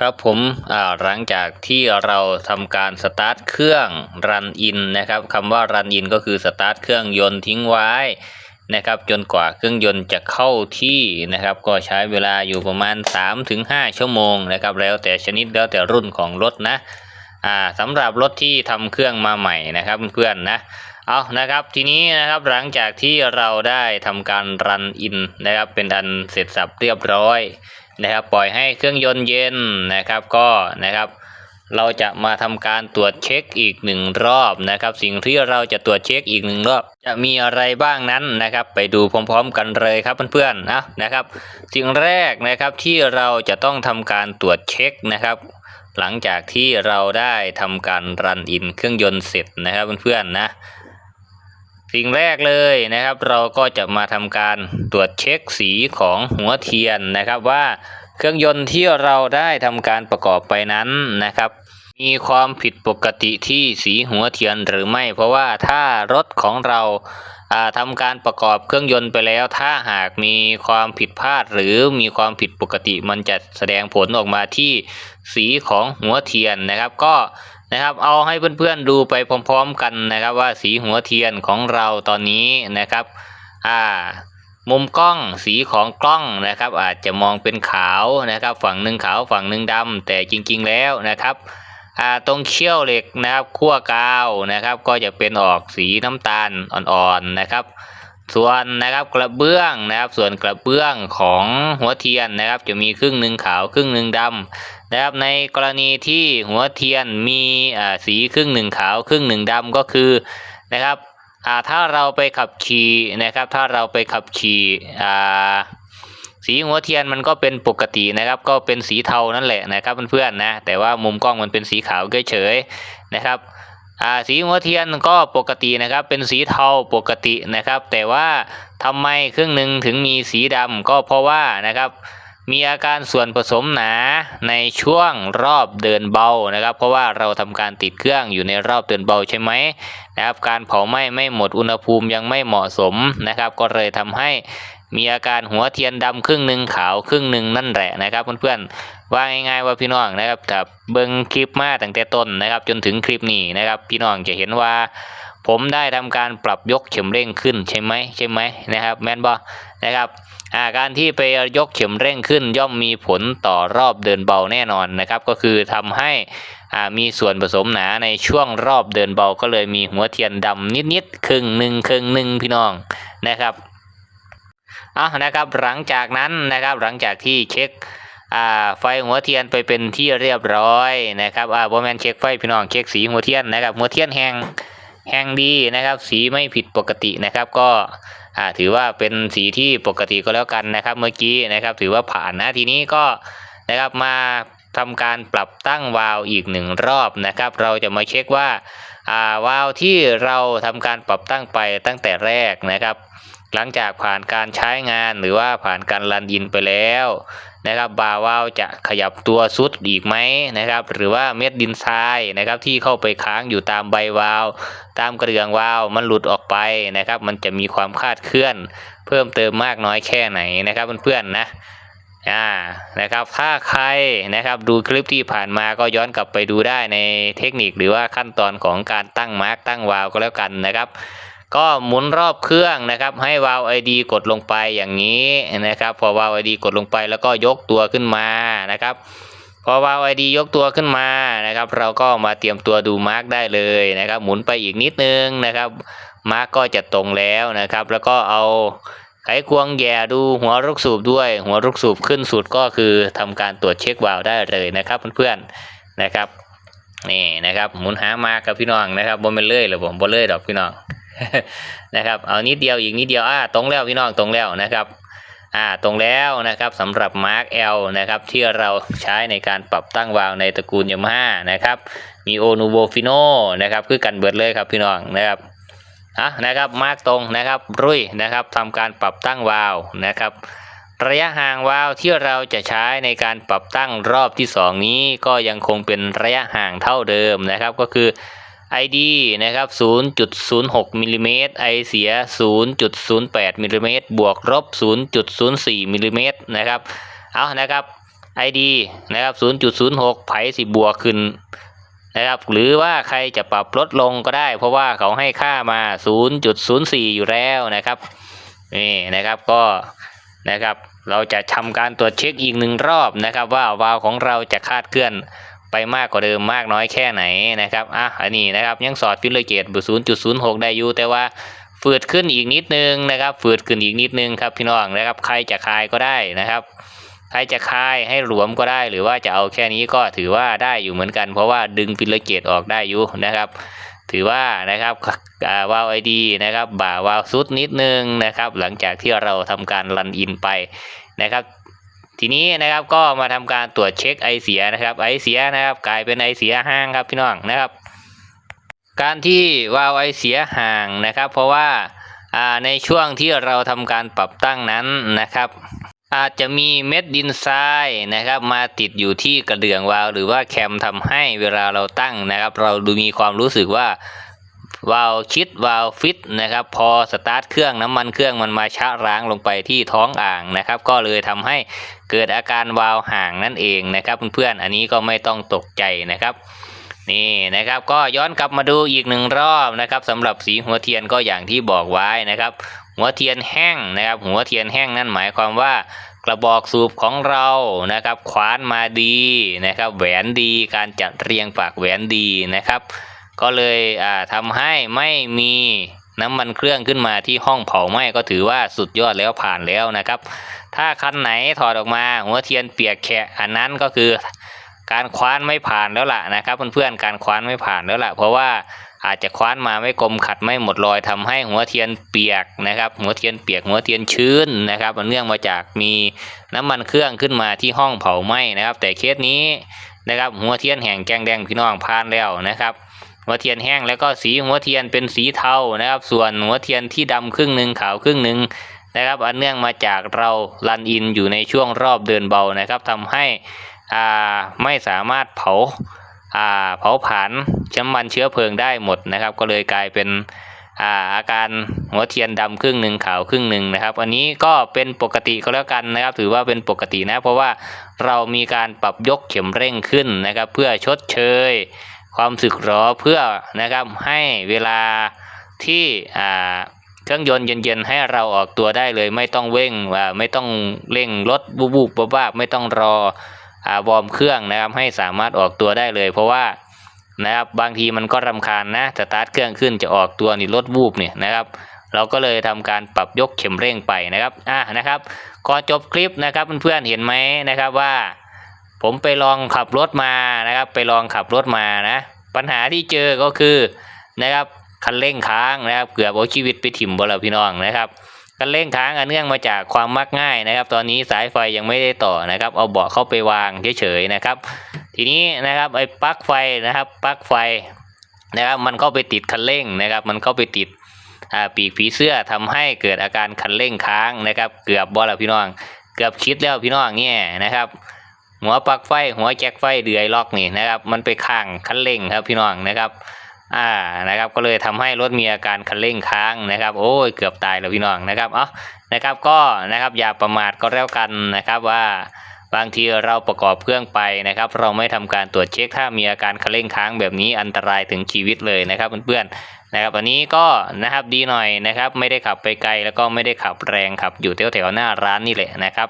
ครับผมอ่าหลังจากที่เราทำการสตาร์ทเครื่องรันอินนะครับคำว่ารันอินก็คือสตาร์ทเครื่องยนต์ทิ้งไว้นะครับจนกว่าเครื่องยนต์จะเข้าที่นะครับ ก็ใช้เวลาอยู่ประมาณ 3-5 ชั่วโมงนะครับ แล้วแต่ชนิดแล้วแต่รุ่นของรถนะอ่าสำหรับรถที่ทำเครื่องมาใหม่นะครับเพื่อนๆนะเอานะครับทีนี้นะครับหลังจากที่เราได้ทำการรันอินนะครับเป็นอันเสร็จสับเรียบร้อย นะครับปล่อยให้เครื่องยนต์เย็นนะครับก็นะครับเราจะมาทำการตรวจเช็คอีกหนึ่งรอบนะครับ สิ่งที่เราจะตรวจเช็คอีกหนึ่งรอบ จะมีอะไรบ้างนั้นนะครับ ไปดูพร้อมๆกันเลยครับเพื่อนๆนะนะครับ สิ่งแรกนะครับที่เราจะต้องทำการตรวจเช็คนะครับ หลังจากที่เราได้ทำการรันอินเครื่องยนต์เสร็จนะครับเพื่อนๆนะ สิ่งแรกเลยนะครับเราก็จะมาทำการตรวจเช็คสีของหัวเทียนนะครับว่าเครื่องยนต์ที่เราได้ทำการประกอบไปนั้นนะครับ มีความผิดปกติที่สีหัวเทียนหรือไม่ เพราะว่าถ้ารถของเราอ่าทำการประกอบเครื่องยนต์ไปแล้ว ถ้าหากมีความผิดพลาดหรือมีความผิดปกติมันจะแสดงผลออกมาที่สีของหัวเทียนนะครับ ก็ นะครับ เอาให้เพื่อนๆดูไปพร้อมๆกันนะครับ ว่าสีหัวเทียนของเราตอนนี้นะครับ อ่า มุมกล้องสีของกล้องนะครับ อาจจะมองเป็นขาวนะครับ ฝั่งหนึ่งขาวฝั่งหนึ่งดำแต่จริงๆแล้วนะครับอ่าตรงเขี้ยวเหล็กนะครับขั้วกาวนะครับ ก็จะเป็นออกสีน้ำตาลอ่อนๆนะครับ ส่วนนะครับกระเบื้องนะครับ ส่วนกระเบื้องของหัวเทียนนะครับ จะมีครึ่งหนึ่งขาวครึ่งหนึ่งดำนะครับในกรณีที่หัวเทียนมีอ่าสีครึ่งหนึ่งขาวครึ่งหนึ่งดำก็คือนะครับอ่าถ้าเราไปขับขี่นะครับ ถ้าเราไปขับขี่อ่าสีหัวเทียนมันก็เป็นปกตินะครับ ก็เป็นสีเทานั่นแหละนะครับเพื่อนๆนะแต่ว่ามุมกล้องมันเป็นสีขาวเฉยๆนะครับ สีหัวเทียนก็ปกตินะครับเป็นสีเทาปกตินะครับ แต่ว่าทำไมครื่งหนึ่งถึงมีสีดำก็เพราะว่านะครับ มีอาการส่วนผสมหนาในช่วงรอบเดินเบานะครับ เพราะว่าเราทำการติดเครื่องอยู่ในรอบเดินเบาใช่ไหมนะครับ การเผาไหม้ไม่หมดอุณหภูมิยังไม่เหมาะสมนะครับ ก็เลยทำให้ มีอาการหัวเทียนดำครึ่งหนึ่งขาวครึ่งหนึ่งนั่นแหละนะครับเพื่อนๆว่าง่ายๆว่าพี่น้องนะครับถ้าเบิ่งคลิปมาตั้งแต่ต้นนะครับ จนถึงคลิปนี้นะครับ พี่น้องจะเห็นว่า ผมได้ทำการปรับยกเข็มเร่งขึ้นใช่ไหมใช่ไหมนะครับ แม่นบอนะครับอาการที่ไปยกเข็มเร่งขึ้นย่อมมีผลต่อรอบเดินเบาแน่นอนนะครับ ก็คือทำให้มีส่วนผสมหนาในช่วงรอบเดินเบาก็เลยมีหัวเทียนดำนิดๆครึ่งหนึ่งครึ่งหนึ่งพี่น้องนะครับ อะนะครับหลังจากนั้นนะครับหลังจากที่เช็คอ่าไฟหัวเทียนไปเป็นที่เรียบร้อยนะครับอ่าบอแมนเช็คไฟพี่น้องเช็คสีหัวเทียนนะครับหัวเทียนแห้งแห้งดีนะครับ สีไม่ผิดปกตินะครับ ก็อ่าถือว่าเป็นสีที่ปกติก็แล้วกันนะครับ เมื่อกี้นะครับ ถือว่าผ่านนะทีนี้ก็นะครับมาทำการปรับตั้งวาล์วอีกหนึ่งรอบนะครับ เราจะมาเช็คว่าอ่าวาล์วที่เราทำการปรับตั้งไปตั้งแต่แรกนะครับ หลังจากผ่านการใช้งานหรือว่าผ่านการรันอินไปแล้วนะครับบาวาวจะขยับตัวสุดอีกไหมนะครับ หรือว่าเม็ดดินทรายนะครับที่เข้าไปค้างอยู่ตามใบวาล์วตามกระเดื่องวาล์วมันหลุดออกไปนะครับ มันจะมีความคลาดเคลื่อน เพิ่มเติมมากน้อยแค่ไหนนะครับเพื่อนๆนะอ่านะครับถ้าใครนะครับดูคลิปที่ผ่านมาก็ย้อนกลับไปดูได้ในเทคนิคหรือว่าขั้นตอนของการตั้งมาร์กตั้งวาล์วก็แล้วกันนะครับ ก็หมุนรอบเครื่องนะครับ ให้วาล์วไอดีกดลงไปอย่างนี้นะครับ พอวาล์วไอดีกดลงไปแล้วก็ยกตัวขึ้นมานะครับ พอวาล์วไอดียกตัวขึ้นมานะครับ เราก็มาเตรียมตัวดูมาร์กได้เลยนะครับ หมุนไปอีกนิดนึงนะครับ มาร์กก็จะตรงแล้วนะครับ แล้วก็เอาไขควงแย่ดูหัวลูกสูบด้วย หัวลูกสูบขึ้นสุดก็คือทำการตรวจเช็ควาล์วได้เลยนะครับเพื่อนๆนะครับนี่นะครับหมุนหามากับพี่น้องนะครับบนเป็นเลื่อยหรือผมบนเลื่อยดอกพี่น้อง นะครับเอานิดเดียวอีกนิดเดียวอ่าตรงแล้วพี่น้องตรงแล้วนะครับอ่าตรงแล้วนะครับสำหรับ Mark L นะครับที่เราใช้ในการปรับตั้งวาล์วในตระกูลยามาฮ่านะครับมีโอนูโบฟิโนนะครับคือกันเบิดเลยครับพี่น้องนะครับอะนะครับมาร์กตรงนะครับรุ่ยนะครับทำการปรับตั้งวาล์วนะครับระยะห่างวาล์วที่เราจะใช้ในการปรับตั้งรอบที่ 2 นี้ก็ยังคงเป็นระยะห่างเท่าเดิมนะครับก็คือ ID นะครับ 0.06มิลลิเมตร I เสีย 0.08มิลลิเมตรบวกลบ0.04มิลลิเมตรนะครับ เอานะครับ ID นะครับ 0.06 ไผสิบวกขึ้นนะครับ หรือว่าใครจะปรับลดลงก็ได้ เพราะว่าเขาให้ค่ามา 0.04 อยู่แล้วนะครับนี่นะครับก็นะครับ เราจะทำการตรวจเช็คอีกหนึ่งรอบนะครับ ว่าวาล์วของเราจะคาดเคลื่อน ไปมากกว่าเดิมมากน้อยแค่ไหนนะครับอะอันนี้นะครับยังสอดฟิลเลอร์เกตเบอร์0.06ได้อยู่แต่ว่าฝืดขึ้นอีกนิดนึงนะครับฝืดขึ้นอีกนิดนึงครับพี่น้องนะครับใครจะคายก็ได้นะครับใครจะคายให้หลวมก็ได้ หรือว่าจะเอาแค่นี้ก็ถือว่าได้อยู่เหมือนกัน เพราะว่าดึงฟิลเลอร์เกตออกได้อยู่นะครับถือว่านะครับอ่าวาวไอดีนะครับบ่าวาวซุดนิดนึงนะครับหลังจากที่เราทำการรันอินไปนะครับ ทีนี้นะครับก็มาทำการตรวจเช็คไอเสียนะครับ ไอเสียนะครับ กลายเป็นไอเสียห่างครับพี่น้องนะครับ การที่วาล์วไอเสียห่างนะครับ เพราะว่าอ่าในช่วงที่เราทำการปรับตั้งนั้นนะครับ อาจจะมีเม็ดดินทรายนะครับ มาติดอยู่ที่กระเดื่องวาล์วหรือว่าแคมทำให้เวลาเราตั้งนะครับ เราดูมีความรู้สึกว่า วาล์วชิดวาล์วฟิตนะครับ พอสตาร์ทเครื่องน้ำมันเครื่องมันมาชะล้างลงไปที่ท้องอ่างนะครับ ก็เลยทำให้เกิดอาการวาล์วห่างนั่นเองนะครับเพื่อนๆอันนี้ก็ไม่ต้องตกใจนะครับนี่นะครับก็ย้อนกลับมาดูอีกหนึ่งรอบนะครับสำหรับสีหัวเทียนก็อย่างที่บอกไว้นะครับ หัวเทียนแห้งนะครับ หัวเทียนแห้งนั่นหมายความว่ากระบอกสูบของเรานะครับขวานมาดีนะครับ แหวนดีการจัดเรียงปากแหวนดีนะครับ ก็เลยอ่าทำให้ไม่มีน้ำมันเครื่องขึ้นมาที่ห้องเผาไหม้ก็ถือว่าสุดยอดแล้วผ่านแล้วนะครับ ถ้าคันไหนถอดออกมาหัวเทียนเปียกแฉะอันนั้นก็คือการคว้านไม่ผ่านแล้วล่ะนะครับเพื่อนๆการคว้านไม่ผ่านแล้วล่ะเพราะว่าอาจจะคว้านมาไม่กลมขัดไม่หมดรอยทำให้หัวเทียนเปียกนะครับ หัวเทียนเปียกหัวเทียนชื้นนะครับมันเนื่องมาจากมีน้ำมันเครื่องขึ้นมาที่ห้องเผาไหม้นะครับ แต่เคสนี้นะครับหัวเทียนแห้งแกงแดงพี่น้องผ่านแล้วนะครับ หัวเทียนแห้งแล้วก็สีหัวเทียนเป็นสีเทานะครับ ส่วนหัวเทียนที่ดำครึ่งหนึ่งขาวครึ่งหนึ่งนะครับอันเนื่องมาจากเรารันอินอยู่ในช่วงรอบเดินเบานะครับทำให้อ่าไม่สามารถเผาอ่าเผาผลาญน้ำมันเชื้อเพลิงได้หมดนะครับ ก็เลยกลายเป็นอ่าอาการหัวเทียนดำครึ่งหนึ่งขาวครึ่งหนึ่งนะครับ อันนี้ก็เป็นปกติก็แล้วกันนะครับ ถือว่าเป็นปกตินะ เพราะว่าเรามีการปรับยกเข็มเร่งขึ้นนะครับ เพื่อชดเชย ความสึกหรอเพื่อนะครับให้เวลาที่เครื่องยนต์เย็นๆให้เราออกตัวได้เลย ไม่ต้องเร่งไม่ต้องเร่งรถบุบๆบ้าๆไม่ต้องรอวอร์มเครื่องนะครับให้สามารถออกตัวได้เลย เพราะว่านะครับบางทีมันก็รำคาญนะสตาร์ทเครื่องขึ้นจะออกตัวนี่รถวูบเนี่ยนะครับเราก็เลยทำการปรับยกเข็มเร่งไปนะครับอะนะครับก่อนจบคลิปนะครับเพื่อนๆเห็นไหมนะครับว่า ผมไปลองขับรถมานะครับ ไปลองขับรถมานะ ปัญหาที่เจอก็คือนะครับคันเร่งค้างนะครับ เกือบเอาชีวิตไปถิ่มบนเราพี่น้องนะครับคันเร่งค้างอันเนื่องมาจากความมักง่ายนะครับ ตอนนี้สายไฟยังไม่ได้ต่อนะครับ เอาเบาะเข้าไปวางเฉยๆนะครับ ทีนี้นะครับไอ้ปลั๊กไฟนะครับปลั๊กไฟนะครับมันก็ไปติดคันเร่งนะครับ มันก็ไปติดอ่าปีกผีเสื้อทำให้เกิดอาการคันเร่งค้างนะครับ เกือบบอลพี่น้อง เกือบคิดแล้วพี่น้องเนี่ยนะครับ หัวปลั๊กไฟ หัวแจ็คไฟเดือยล็อกนี่นะครับ มันไปข้างคันเร่งครับพี่น้องนะครับ อ่านะครับ ก็เลยทำให้รถมีอาการคันเร่งค้างนะครับ โอ้ยเกือบตายแล้วพี่น้องนะครับเอ๋อนะครับก็นะครับอย่าประมาทก็แล้วกันนะครับว่าบางทีเราประกอบเครื่องไปนะครับ เราไม่ทำการตรวจเช็คถ้ามีอาการคันเร่งค้างแบบนี้อันตรายถึงชีวิตเลยนะครับเพื่อนๆนะครับอันนี้ก็นะครับดีหน่อยนะครับ ไม่ได้ขับไปไกลแล้วก็ไม่ได้ขับแรงขับอยู่แถวๆหน้าร้านนี่แหละนะครับ